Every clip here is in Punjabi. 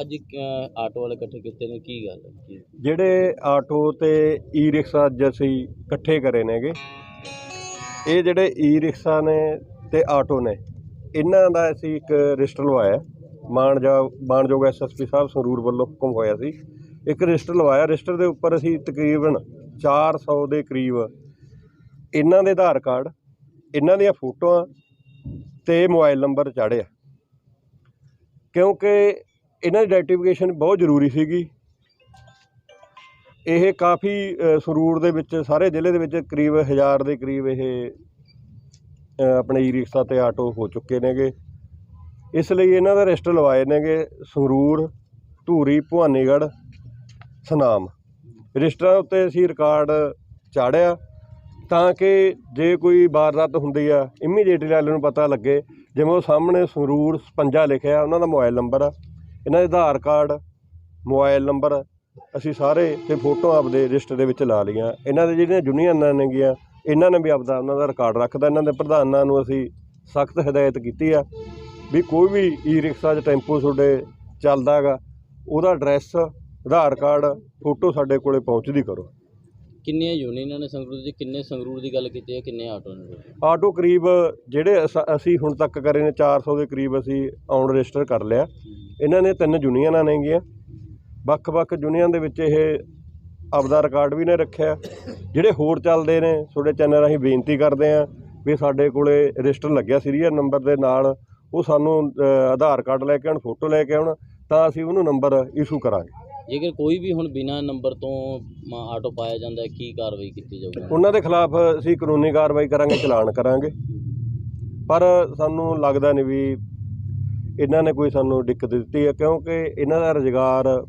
ਅੱਜ ਅਹ, ਆਟੋ ਵਾਲੇ ਇਕੱਠੇ ਕੀਤੇ ਨੇ ਕੀ ਗੱਲ ਹੈ? ਜਿਹੜੇ ਆਟੋ ਤੇ ਈ ਰਿਕਸ਼ਾ ਅੱਜ ਅਸੀਂ ਇਕੱਠੇ ਕਰੇ ਨੇਗੇ ਇਹ ਜਿਹੜੇ ਈ ਰਿਕਸ਼ਾ ਨੇ ਤੇ ਆਟੋ ਨੇ ਇਹਨਾਂ ਦਾ ਅਸੀਂ ਇੱਕ ਰਜਿਸਟਰ ਲਵਾਇਆ। ਮਾਨਯੋਗ ਮਾਨਯੋਗ ਐਸਐਸਪੀ ਸਾਹਿਬ ਸੰਗਰੂਰ ਵੱਲੋਂ ਹੁਕਮ ਹੋਇਆ ਸੀ ਇੱਕ ਰਜਿਸਟਰ ਲਵਾਇਆ। ਰਜਿਸਟਰ ਦੇ ਉੱਪਰ ਅਸੀਂ ਤਕਰੀਬਨ 400 ਦੇ ਕਰੀਬ ਇਹਨਾਂ ਦੇ ਆਧਾਰ ਕਾਰਡ ਇਹਨਾਂ ਦੀਆਂ ਫੋਟੋਆਂ ਤੇ ਮੋਬਾਈਲ ਨੰਬਰ ਚਾੜਿਆ ਕਿਉਂਕਿ ਇਹਨਾਂ ਦੀ ਆਈਡੈਂਟੀਫਿਕੇਸ਼ਨ ਬਹੁਤ ਜ਼ਰੂਰੀ ਸੀਗੀ। ਇਹ ਕਾਫੀ ਅ, ਸੰਗਰੂਰ ਦੇ ਵਿੱਚ ਸਾਰੇ ਜ਼ਿਲ੍ਹੇ ਦੇ ਵਿੱਚ ਕਰੀਬ 1000 ਦੇ ਕਰੀਬ ਇਹ ਆਪਣੇ ਈ ਰਿਕਸ਼ਾ ਤੇ ਆਟੋ ਹੋ ਚੁੱਕੇ ਨੇਗੇ। ਇਸ ਲਈ ਇਹਨਾਂ ਦਾ ਰਜਿਸਟਰ ਲਵਾਏ ਨੇਗੇ ਸੰਗਰੂਰ ਧੂਰੀ ਭਵਾਨੀਗੜ੍ਹ ਸਨਾਮ। ਰਜਿਸਟਰਾਂ ਉੱਤੇ ਅਸੀਂ ਰਿਕਾਰਡ ਚਾੜਿਆ ਤਾਂ ਕਿ ਜੇ ਕੋਈ ਵਾਰਦਾਤ ਹੁੰਦੀ ਆ ਇਮੀਡੀਏਟਲੀ ਵਾਲੇ ਨੂੰ ਪਤਾ ਲੱਗੇ। ਜਿਵੇਂ ਉਹ ਸਾਹਮਣੇ ਸੰਗਰੂਰ 56 ਲਿਖਿਆ ਉਹਨਾਂ ਦਾ ਮੋਬਾਈਲ ਨੰਬਰ ਆ। ਇਹਨਾਂ ਦੇ ਆਧਾਰ ਕਾਰਡ ਮੋਬਾਈਲ ਨੰਬਰ ਅਸੀਂ ਸਾਰੇ ਤੇ ਫੋਟੋ ਆਪਦੇ ਰਜਿਸਟਰ ਦੇ ਵਿੱਚ ਲਾ ਲਈਆਂ। ਇਹਨਾਂ ਦੇ ਜਿਹੜੀਆਂ ਯੂਨੀਅਨਾਂ ਨੇਗੀਆਂ ਇਹਨਾਂ ਨੇ ਵੀ ਆਪਦਾ ਉਹਨਾਂ ਦਾ ਰਿਕਾਰਡ ਰੱਖਦਾ ਇਹਨਾਂ ਦੇ ਪ੍ਰਧਾਨਾਂ ਨੂੰ ਅਸੀਂ ਸਖਤ ਹਦਾਇਤ ਕੀਤੀ ਆ ਵੀ ਕੋਈ ਵੀ ਈ ਰਿਕਸ਼ਾ 'ਚ ਟੈਂਪੂ ਤੁਹਾਡੇ ਚੱਲਦਾ ਹੈਗਾ ਉਹਦਾ ਐਡਰੈਸ ਆਧਾਰ ਕਾਰਡ ਫੋਟੋ ਸਾਡੇ ਕੋਲੇ ਪਹੁੰਚਦੀ ਕਰੋ। ਕਿੰਨੀਆਂ ਯੂਨੀਅਨਾਂ ਨੇ ਸੰਗਰੂਰ ਦੀ ਕਿੰਨੇ ਸੰਗਰੂਰ ਦੀ ਗੱਲ ਕੀਤੀ ਹੈ ਕਿੰਨੇ ਆਟੋ ਨੇ? ਆਟੋ ਕਰੀਬ ਜਿਹੜੇ ਅਸ- ਅਸੀਂ ਹੁਣ ਤੱਕ ਕਰੇ ਨੇ 400 ਦੇ ਕਰੀਬ ਅਸੀਂ ਔਨ ਰਜਿਸਟਰ ਕਰ ਲਿਆ। ਇਹਨਾਂ ਨੇ ਤਿੰਨ ਯੂਨੀਅਨਾਂ ਨੇਗੀਆਂ। ਵੱਖ-ਵੱਖ ਯੂਨੀਅਨ ਦੇ ਵਿੱਚ ਇਹ ਆਪਦਾ ਰਿਕਾਰਡ ਵੀ ਨੇ ਰੱਖਿਆ। ਜਿਹੜੇ ਹੋਰ ਚੱਲਦੇ ਨੇ ਤੁਹਾਡੇ ਚੈਨਲ ਰਾਹੀਂ ਬੇਨਤੀ ਕਰਦੇ ਆ ਵੀ ਸਾਡੇ ਕੋਲੇ ਰਜਿਸਟਰ ਲੱਗਿਆ ਸੀਰੀਅਲ ਨੰਬਰ ਦੇ ਨਾਲ ਉਹ ਸਾਨੂੰ ਆਧਾਰ ਕਾਰਡ ਲੈ ਕੇ ਆਉਣ ਫੋਟੋ ਲੈ ਕੇ ਆਉਣ ਤਾਂ ਅਸੀਂ ਉਹਨੂੰ ਨੰਬਰ ਇਸ਼ੂ ਕਰਾਂਗੇ। ਜੇਕਰ ਕੋਈ ਵੀ ਹੁਣ ਬਿਨਾਂ ਨੰਬਰ ਤੋਂ ਆਟੋ ਪਾਇਆ ਜਾਂਦਾ ਹੈ ਕੀ ਕਾਰਵਾਈ ਕੀਤੀ ਜਾਊਗੀ? ਉਹਨਾਂ ਦੇ ਖਿਲਾਫ ਅਸੀਂ ਕਾਨੂੰਨੀ ਕਾਰਵਾਈ ਕਰਾਂਗੇ ਚਲਾਨ ਕਰਾਂਗੇ। ਪਰ ਸਾਨੂੰ ਲੱਗਦਾ ਨਹੀਂ ਵੀ ਇਹਨਾਂ ਨੇ ਕੋਈ ਸਾਨੂੰ ਦਿੱਕਤ ਦਿੱਤੀ ਹੈ, ਕਿਉਂਕਿ ਇਹਨਾਂ ਦਾ ਰੁਜ਼ਗਾਰ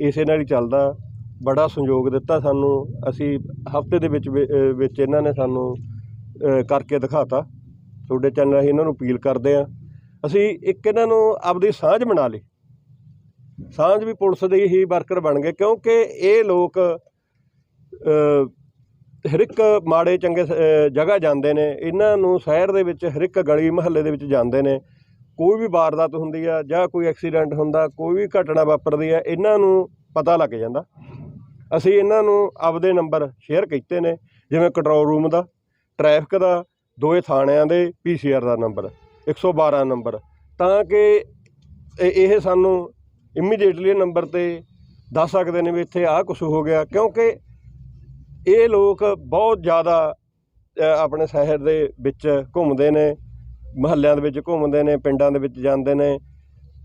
ਇਸੇ ਨਾਲ ਹੀ ਚੱਲਦਾ ਬੜਾ ਸੰਯੋਗ ਦਿੱਤਾ ਸਾਨੂੰ। ਅਸੀਂ ਹਫ਼ਤੇ ਦੇ ਵਿੱਚ ਵਿੱਚ ਇਹਨਾਂ ਨੇ ਸਾਨੂੰ, ਅਹ, ਕਰਕੇ ਦਿਖਾਤਾ। ਤੁਹਾਡੇ ਚੈਨਲ ਅਸੀਂ ਇਹਨਾਂ ਨੂੰ ਅਪੀਲ ਕਰਦੇ ਆ ਅਸੀਂ ਇੱਕ ਇਹਨਾਂ ਨੂੰ ਆਪਦੀ ਸਾਂਝ ਬਣਾ ਲਈ। ਸਾਂਝ ਵੀ ਪੁਲਿਸ ਦੇ ਹੀ ਵਰਕਰ ਬਣ ਗਏ, ਕਿਉਂਕਿ ਇਹ ਲੋਕ ਹਰ ਇੱਕ ਮਾੜੇ ਚੰਗੇ ਸ- ਜਗ੍ਹਾ ਜਾਂਦੇ ਨੇ। ਇਹਨਾਂ ਨੂੰ ਸ਼ਹਿਰ ਦੇ ਵਿੱਚ ਹਰ ਇੱਕ ਗਲੀ ਮਹੱਲੇ ਦੇ ਵਿੱਚ ਜਾਂਦੇ ਨੇ। ਕੋਈ ਵੀ ਵਾਰਦਾਤ ਹੁੰਦੀ ਆ ਜਾਂ ਕੋਈ ਐਕਸੀਡੈਂਟ ਹੁੰਦਾ, ਕੋਈ ਵੀ ਘਟਨਾ ਵਾਪਰਦੀ ਆ, ਇਹਨਾਂ ਨੂੰ ਪਤਾ ਲੱਗ ਜਾਂਦਾ। ਅਸੀਂ ਇਹਨਾਂ ਨੂੰ ਆਪਦੇ ਨੰਬਰ ਸ਼ੇਅਰ ਕੀਤੇ ਨੇ, ਜਿਵੇਂ ਕੰਟਰੋਲ ਰੂਮ ਦਾ ਟ੍ਰੈਫਿਕ ਦਾ ਦੋਏ ਥਾਣਿਆਂ ਦੇ ਪੀਸੀਆਰ ਦਾ ਨੰਬਰ 112 ਨੰਬਰ। ਤਾਂ ਕਿ ਇਹ ਸਾਨੂੰ ਇਮੀਡੀਏਟਲੀ ਨੰਬਰ ਤੇ ਦੱਸ ਸਕਦੇ ਨੇ ਵੀ ਇੱਥੇ ਆਹ ਕੁਝ ਹੋ ਗਿਆ, ਕਿਉਂਕਿ ਇਹ ਲੋਕ ਬਹੁਤ ਜ਼ਿਆਦਾ ਆਪਣੇ ਸ਼ਹਿਰ ਦੇ ਵਿੱਚ ਘੁੰਮਦੇ ਨੇ ਮਹੱਲਿਆਂ ਦੇ ਵਿੱਚ ਘੁੰਮਦੇ ਨੇ ਪਿੰਡਾਂ ਦੇ ਵਿੱਚ ਜਾਂਦੇ ਨੇ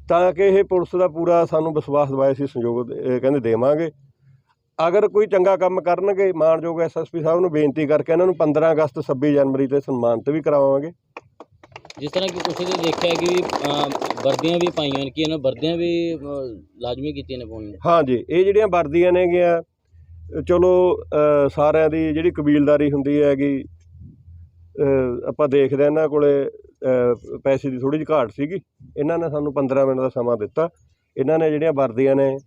ਤਾਂ ਕਿ ਇਹ ਪੁਲਿਸ ਦਾ ਪੂਰਾ ਸਾਨੂੰ ਵਿਸ਼ਵਾਸ ਦਿਵਾਇਆ ਸੀ ਸੰਯੋਗ ਕਹਿੰਦੇ ਦੇਵਾਂਗੇ। ਅਗਰ ਕੋਈ ਚੰਗਾ ਕੰਮ ਕਰਨਗੇ ਮਾਨਯੋਗ ਐਸਐਸਪੀ ਸਾਹਿਬ ਨੂੰ ਬੇਨਤੀ ਕਰਕੇ ਇਹਨਾਂ ਨੂੰ 15 ਅਗਸਤ 26 ਜਨਵਰੀ ਤੇ ਸਨਮਾਨਿਤ ਵੀ ਕਰਾਵਾਂਗੇ। ਜਿਸ ਤਰ੍ਹਾਂ ਕਿ ਕੁਛ ਦੇ ਦੇਖਿਆ ਕਿ ਵਰਦੀਆਂ ਵੀ ਪਾਈਆਂ ਨੇ ਕਿ ਇਹਨਾਂ ਵਰਦੀਆਂ ਵੀ ਲਾਜ਼ਮੀ ਕੀਤੀਆਂ ਨੇ ਪਾਉਣੀਆਂ? ਹਾਂਜੀ ਇਹ ਜਿਹੜੀਆਂ ਵਰਦੀਆਂ ਨੇਗੀਆਂ ਚਲੋ ਸਾਰਿਆਂ ਦੀ ਜਿਹੜੀ ਕਬੀਲਦਾਰੀ ਹੁੰਦੀ ਹੈਗੀ ਆਪਾਂ ਦੇਖਦੇ ਹਾਂ ਇਹਨਾਂ ਕੋਲੇ ਪੈਸੇ ਦੀ ਥੋੜੀ ਜਿਹੀ ਘਾਟ ਸੀਗੀ। ਇਹਨਾਂ ਨੇ ਸਾਨੂੰ 15 ਮਿੰਟ ਦਾ ਸਮਾਂ ਦਿੱਤਾ। ਇਹਨਾਂ ਨੇ ਜਿਹੜੀਆਂ ਵਰਦੀਆਂ ਨੇ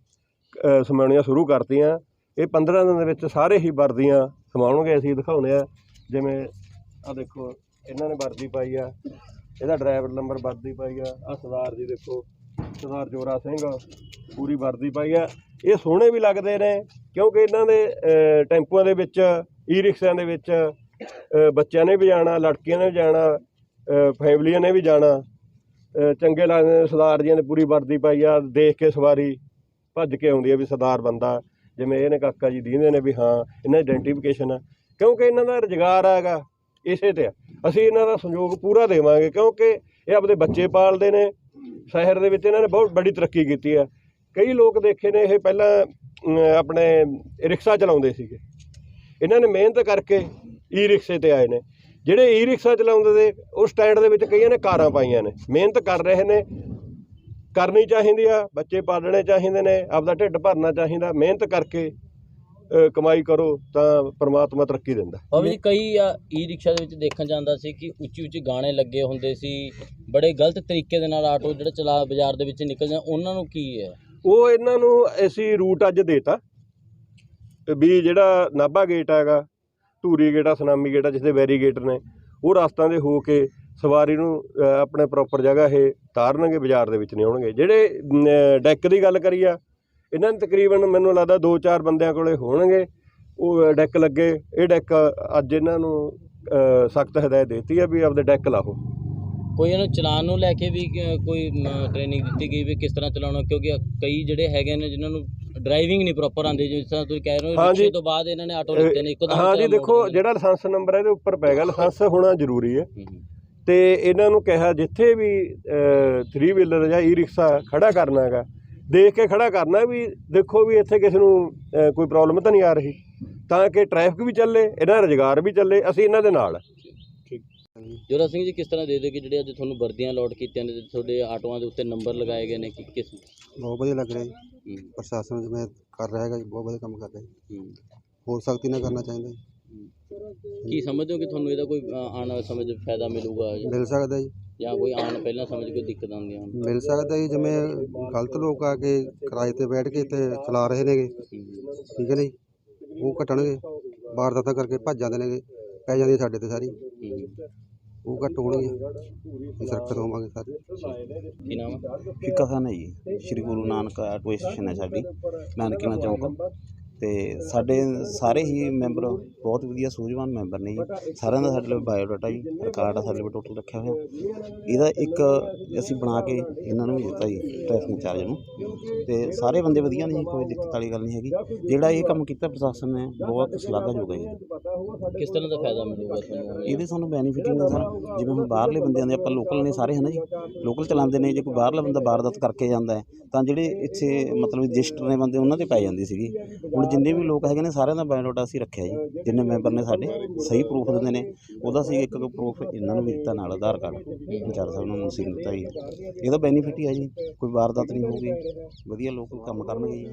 ਸਮਾਉਣੀਆਂ ਸ਼ੁਰੂ ਕਰਤੀਆਂ। ਇਹ 15 ਦਿਨ ਦੇ ਵਿੱਚ ਸਾਰੇ ਹੀ ਵਰਦੀਆਂ ਸਮਾਉਣਗੇ, ਅਸੀਂ ਦਿਖਾਉਣੇ ਆ। ਜਿਵੇਂ ਆ ਦੇਖੋ, ਇਹਨਾਂ ਨੇ ਵਰਦੀ ਪਾਈ ਆ। ਇਹਦਾ ਡਰਾਈਵਰ ਨੰਬਰ ਵਰਦੀ ਪਾਈ ਆ। ਆ ਸਰਦਾਰ ਜੀ ਦੇਖੋ, ਸਰਦਾਰ ਜੋਰਾ ਸਿੰਘ ਪੂਰੀ ਵਰਦੀ ਪਾਈ ਆ। ਇਹ ਸੋਹਣੇ ਵੀ ਲੱਗਦੇ ਨੇ, ਕਿਉਂਕਿ ਇਹਨਾਂ ਦੇ ਟੈਂਪੂਆਂ ਦੇ ਵਿੱਚ ਈ ਰਿਕਸ਼ਿਆਂ ਦੇ ਵਿੱਚ ਬੱਚਿਆਂ ਨੇ ਵੀ ਜਾਣਾ, ਲੜਕੀਆਂ ਨੇ ਵੀ ਜਾਣਾ ਫੈਮਲੀਆਂ ਨੇ ਵੀ ਜਾਣਾ। ਚੰਗੇ ਲੱਗਦੇ ਨੇ, ਸਰਦਾਰ ਜੀਆਂ ਨੇ ਪੂਰੀ ਵਰਦੀ ਪਾਈ ਆ, ਦੇਖ ਕੇ ਸਵਾਰੀ ਭੱਜ ਕੇ ਆਉਂਦੀ ਆ ਵੀ ਸਰਦਾਰ ਬੰਦਾ, ਜਿਵੇਂ ਇਹਨੇ ਕਾਕਾ ਜੀ ਦੀਂਦੇ ਨੇ ਵੀ ਹਾਂ, ਇਹਨਾਂ ਦੀ ਆਇਡੈਂਟੀਫਿਕੇਸ਼ਨ ਆ। ਕਿਉਂਕਿ ਇਹਨਾਂ ਦਾ ਰੁਜ਼ਗਾਰ ਹੈਗਾ, ਇਸੇ ਤੇ ਆ। ਅਸੀਂ ਇਹਨਾਂ ਦਾ ਸੰਯੋਗ ਪੂਰਾ ਦੇਵਾਂਗੇ, ਕਿਉਂਕਿ ਇਹ ਆਪਦੇ ਬੱਚੇ ਪਾਲਦੇ ਨੇ, ਸ਼ਹਿਰ ਦੇ ਵਿੱਚ ਇਹਨਾਂ ਨੇ ਬਹੁਤ ਬੜੀ ਤਰੱਕੀ ਕੀਤੀ ਆ। ਕਈ ਲੋਕ ਦੇਖੇ ਨੇ, ਇਹ ਪਹਿਲਾਂ ਆਪਣੇ ਰਿਕਸ਼ਾ ਚਲਾਉਂਦੇ ਸੀਗੇ। ਇਹਨਾਂ ਨੇ ਮਿਹਨਤ ਕਰਕੇ ਈ ਰਿਕਸ਼ੇ ਤੇ ਆਏ ਨੇ। ਜਿਹੜੇ ਈ ਰਿਕਸ਼ਾ ਚਲਾਉਂਦੇ ਦੇ ਉਹ ਸਟੈਂਡ ਦੇ ਵਿੱਚ ਕਈਆਂ ਨੇ ਕਾਰਾਂ ਪਾਈਆਂ ਨੇ। ਮਿਹਨਤ ਕਰ ਰਹੇ ਨੇ। ਕਰਨੀ ਚਾਹੀਦੀ ਆ ਬੱਚੇ ਪਾਲਣੇ ਚਾਹੀਦੇ ਨੇ ਆਪਦਾ ਢਿੱਡ ਭਰਨਾ ਚਾਹੀਦਾ। ਮਿਹਨਤ ਕਰਕੇ ਕਮਾਈ ਕਰੋ ਤਾਂ ਪ੍ਰਮਾਤਮਾ ਤਰੱਕੀ ਦਿੰਦਾ। ਬਾਬਾ ਜੀ ਕਈ ਈ ਰਿਕਸ਼ਾ ਦੇ ਵਿੱਚ ਦੇਖਣ ਜਾਂਦਾ ਸੀ ਕਿ ਉੱਚੀ ਉੱਚੀ ਗਾਣੇ ਲੱਗੇ ਹੁੰਦੇ ਸੀ। ਬੜੇ ਗਲਤ ਤਰੀਕੇ ਦੇ ਨਾਲ ਆਟੋ ਜਿਹੜਾ ਚਲਾ ਬਾਜ਼ਾਰ ਦੇ ਵਿੱਚ ਨਿਕਲ ਜਾਂ ਉਹਨਾਂ ਨੂੰ ਕੀ ਹੈ? ਉਹ ਇਹਨਾਂ ਨੂੰ ਅਸੀਂ ਰੂਟ ਅੱਜ ਦੇਤਾ। ਵੀ ਜਿਹੜਾ ਨਾਭਾ ਗੇਟ ਹੈਗਾ ਧੂਰੀ ਗੇਟਾ ਸੁਨਾਮੀ ਗੇਟਾ ਜਿੱਥੇ ਬੈਰੀਗੇਟਰ ਨੇ ਉਹ ਰਸਤਾਂ ਦੇ ਹੋ ਕੇ ਸਵਾਰੀ ਨੂੰ ਆਪਣੇ ਪ੍ਰੋਪਰ ਜਗ੍ਹਾ ਇਹ ਤਾਰਨਗੇ ਬਾਜ਼ਾਰ ਦੇ ਵਿੱਚ ਨਹੀਂ ਆਉਣਗੇ। ਜਿਹੜੇ ਅਮ, ਡੈਕ ਦੀ ਗੱਲ ਕਰੀ ਆ ਇਹਨਾਂ ਨੂੰ ਤਕਰੀਬਨ ਮੈਨੂੰ ਲੱਗਦਾ 2-4 ਬੰਦਿਆਂ ਕੋਲੇ ਹੋਣਗੇ ਉਹ ਡੈਕ ਲੱਗੇ। ਇਹ ਡੈਕ ਅੱਜ ਇਹਨਾਂ ਨੂੰ ਸਖਤ ਹਦਾਇਤ ਦਿੱਤੀ ਆ ਵੀ ਆਪਦੇ ਡੈਕ ਲਾਓ ਕੋਈ ਇਹਨੂੰ ਚਲਾਉਣ ਨੂੰ ਲੈ ਕੇ ਵੀ ਕੋਈ ਟ੍ਰੇਨਿੰਗ ਦਿੱਤੀ ਗਈ ਵੀ ਕਿਸ ਤਰ੍ਹਾਂ ਚਲਾਉਣਾ ਕਿਉਂਕਿ ਕਈ ਜਿਹੜੇ ਹੈਗੇ ਨੇ ਜਿਨ੍ਹਾਂ ਨੂੰ ਡਰਾਈਵਿੰਗ ਨਹੀਂ ਪ੍ਰੋਪਰ ਆਉਂਦੀ ਜਿਸ ਤਰ੍ਹਾਂ ਤੁਸੀਂ ਕਹਿ ਰਹੇ ਹੋ। ਰਿਕਸ਼ੇ ਤੋਂ ਬਾਅਦ ਇਹਨਾਂ ਨੇ ਆਟੋ ਲਿੱਤੇ ਨੇ ਇੱਕਦਮ ਹਾਂ ਜੀ ਦੇਖੋ ਜਿਹੜਾ ਲਾਇਸੈਂਸ ਨੰਬਰ ਹੈ ਇਹਦੇ ਉੱਪਰ ਪੈ ਗਿਆ ਲਾਇਸੈਂਸ ਹੋਣਾ ਜ਼ਰੂਰੀ ਹੈ। ਤੇ ਇਹਨਾਂ ਨੂੰ ਕਿਹਾ ਜਿੱਥੇ ਵੀ 3 ਵੀਲਰ ਜਾਂ ਈ ਰਿਕਸ਼ਾ ਖੜਾ ਕਰਨਾ ਹੈਗਾ ਦੇਖ ਕੇ ਖੜਾ ਕਰਨਾ ਵੀ ਦੇਖੋ ਵੀ ਇੱਥੇ ਕਿਸੇ ਨੂੰ ਕੋਈ ਪ੍ਰੋਬਲਮ ਤਾਂ ਨਹੀਂ ਆ ਰਹੀ ਤਾਂ ਕਿ ਟ੍ਰੈਫਿਕ ਵੀ ਚੱਲੇ ਇਹਨਾਂ ਰੁਜ਼ਗਾਰ ਵੀ ਚੱਲੇ ਅਸੀਂ ਇਹਨਾਂ ਦੇ ਨਾਲ। ਜੋਰਾ ਸਿੰਘ ਜੀ ਕਿਸ ਤਰ੍ਹਾਂ ਦੇ ਦੇ ਕਿ ਜਿਹੜੇ ਅੱਜ ਤੁਹਾਨੂੰ ਵਰਦੀਆਂ ਲੋਡ ਕੀਤੀਆਂ ਨੇ ਤੇ ਤੁਹਾਡੇ ਆਟੋਆਂ ਦੇ ਉੱਤੇ ਨੰਬਰ ਲਗਾਏ ਗਏ ਨੇ ਕਿ ਕਿਸ ਬਹੁਤ ਵਧੀਆ ਲੱਗ ਰਿਹਾ ਜੀ। ਹੂੰ, ਪ੍ਰਸ਼ਾਸਨ ਜਿਵੇਂ ਕਰ ਰਿਹਾ ਹੈਗਾ ਜੀ ਬਹੁਤ ਵਧੀਆ ਕੰਮ ਕਰ ਰਿਹਾ ਜੀ। ਹੂੰ। ਹੋਰ ਸਖਤੀ ਨਾਲ ਕਰਨਾ ਚਾਹੀਦਾ ਜੀ। ਕੀ ਸਮਝਦੇ ਹੋ ਕਿ ਤੁਹਾਨੂੰ ਇਹਦਾ ਕੋਈ ਅ, ਆਉਣ ਵਾਲੇ ਸਮੇਂ 'ਚ ਫਾਇਦਾ ਮਿਲੂਗਾ? ਮਿਲ ਸਕਦਾ ਜੀ। ਜਾਂ ਕੋਈ ਆਉਣ ਪਹਿਲਾਂ ਸਮੇਂ 'ਚ ਕੋਈ ਦਿੱਕਤ ਆਉਂਦੀਆਂ ਹੋਣ ਮਿਲ ਸਕਦਾ ਜੀ ਜਿਵੇਂ ਗਲਤ ਲੋਕ ਆ ਕੇ ਕਿਰਾਏ ਤੇ ਬੈਠ ਕੇ ਤੇ ਚਲਾ ਰਹੇ ਨੇਗੇ। ਹੂੰ। ਠੀਕ ਹੈ ਨਾ ਜੀ? ਉਹ ਘਟਣਗੇ। ਵਾਰਦਾਤਾਂ ਕਰਕੇ ਭੱਜ ਜਾਂਦੇ ਨੇਗੇ। ਪੈ ਜਾਂਦੀ ਹੈ ਸਾਡੇ ਤੇ ਸਾਰੀ। ਹੂੰ। ਉਹ ਘੱਟ ਹੋਣਗੇ। ਸੁਰੱਖਿਅਤ ਹੋਵਾਂਗੇ ਸਾਰੇ। ਕੀ ਨਾਮ ਹੈ? ਫਿੱਕਾ ਖਾਨ ਹੈ ਜੀ। ਸ਼੍ਰੀ ਗੁਰੂ ਨਾਨਕ ਆਟੋ ਸਟੇਸ਼ਨ ਹੈ ਸਾਡੀ। ਨਾਨਕੀਨਾ ਚੌਂਕ। ਤੇ ਸਾਡੇ ਸਾਰੇ ਹੀ ਮੈਂਬਰ ਬਹੁਤ ਵਧੀਆ ਸੂਝਵਾਨ ਮੈਂਬਰ ਨੇ ਜੀ। ਸਾਰਿਆਂ ਦਾ ਸਾਡੇ ਲਈ ਬਾਇਓਡਾਟਾ ਜੀ ਰਿਕਾਰਡ ਆ ਸਾਡੇ ਲਈ ਟੋਟਲ ਰੱਖਿਆ ਹੋਇਆ। ਇਹਦਾ ਇੱਕ ਅਸੀਂ ਬਣਾ ਕੇ ਇਹਨਾਂ ਨੂੰ ਵੀ ਦਿੱਤਾ ਜੀ ਟ੍ਰੈਫਿਕ ਇੰਚਾਰਜ ਨੂੰ। ਤੇ ਸਾਰੇ ਬੰਦੇ ਵਧੀਆ ਨੇ ਜੀ ਕੋਈ ਦਿੱਕਤ ਵਾਲੀ ਗੱਲ ਨਹੀਂ ਹੈਗੀ। ਜਿਹੜਾ ਇਹ ਕੰਮ ਕੀਤਾ ਪ੍ਰਸ਼ਾਸਨ ਨੇ ਬਹੁਤ ਸ਼ਲਾਘਾਯੋਗ ਹੈ ਜੀ। ਕਿਸ ਤਰ੍ਹਾਂ ਦਾ ਫਾਇਦਾ ਮਿਲੂਗਾ ਤੁਹਾਨੂੰ? ਇਹਦੇ ਸਾਨੂੰ ਬੈਨੀਫਿਟ ਹੀ ਨੇ ਸਰ ਜਿਵੇਂ ਹੁਣ ਬਾਹਰਲੇ ਬੰਦਿਆਂ ਦੇ ਆਪਾਂ ਲੋਕਲ ਨੇ ਸਾਰੇ ਹਨਾ ਜੀ। ਲੋਕਲ ਚਲਾਉਂਦੇ ਨੇ ਜੇ ਕੋਈ ਬਾਹਰਲਾ ਬੰਦਾ ਵਾਰਦਾਤ ਕਰਕੇ ਜਾਂਦਾ ਤਾਂ ਜਿਹੜੇ ਇੱਥੇ ਮਤਲਬ ਰਜਿਸਟਰ ਨੇ ਬੰਦੇ ਉਹਨਾਂ ਤੇ ਪੈ ਜਾਂਦੀ ਸੀਗੀ। ਹੁਣ ਜਿੰਨੇ ਵੀ ਲੋਕ ਹੈਗੇ ਨੇ, ਸਾਰਿਆਂ ਦਾ ਬਾਇਓਡਾਟਾ ਅਸੀਂ ਰੱਖਿਆ ਜੀ। ਜਿੰਨੇ ਮੈਂਬਰ ਨੇ ਸਾਡੇ, ਸਹੀ ਪ੍ਰੂਫ ਦਿੰਦੇ ਨੇ। ਉਹਦਾ ਅਸੀਂ ਇੱਕ ਪ੍ਰੂਫ ਇਹਨਾਂ ਨੂੰ ਵੀ ਦਿੱਤਾ, ਨਾਲ ਆਧਾਰ ਕਾਰਡ ਵਿਚਾਰ ਸਾਹਿਬ ਨੂੰ ਅਸੀਂ ਦਿੱਤਾ ਜੀ। ਇਹਦਾ ਬੈਨੀਫਿਟ ਹੀ ਹੈ ਜੀ। ਕੋਈ ਵਾਰਦਾਤ ਨਹੀਂ ਹੋਊਗੀ ਵਧੀਆ ਲੋਕ ਕੰਮ ਕਰਨਗੇ ਜੀ।